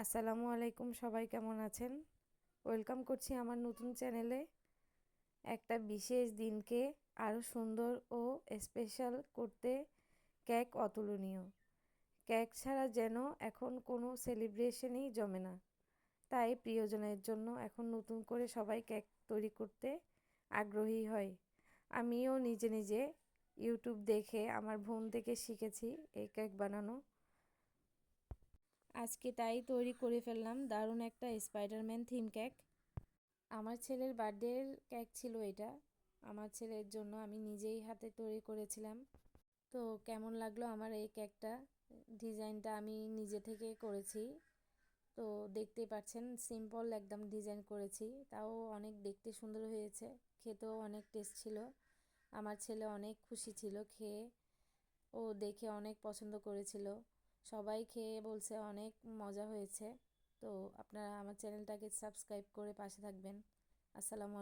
আসসালামু আলাইকুম, সবাই কেমন আছেন? ওয়েলকাম করছি আমার নতুন চ্যানেলে একটা বিশেষ দিনকে আরও সুন্দর ও স্পেশাল করতে কেক অতুলনীয়। কেক ছাড়া যেন এখন কোনো সেলিব্রেশনই জমে না। তাই প্রিয়জনের জন্য এখন নতুন করে সবাই কেক তৈরি করতে আগ্রহী হয়। আমিও নিজে নিজে ইউটিউব দেখে আমার বোন থেকে শিখেছি এই কেক বানানো। আজকে তাই তৈরি করে ফেললাম দারুণ একটা স্পাইডারম্যান থিম কেক আমার ছেলের বার্থডের কেক ছিল এটা। আমার ছেলের জন্য আমি নিজেই হাতে তৈরি করেছিলাম। তো কেমন লাগল আমার এই কেকটা ডিজাইনটা আমি নিজে থেকে করেছি। তো দেখতেই পাচ্ছেন সিম্পল একদম ডিজাইন করেছি। তাও অনেক দেখতে সুন্দর হয়েছে। খেতেও অনেক টেস্ট ছিল। আমার ছেলে অনেক খুশি ছিল খেয়ে। ও দেখে অনেক পছন্দ করেছিল। সবাই খেয়ে বলছে অনেক মজা হয়েছে। তো আপনারা আমার চ্যানেলটাকে সাবস্ক্রাইব করে পাশে থাকবেন। আসসালামু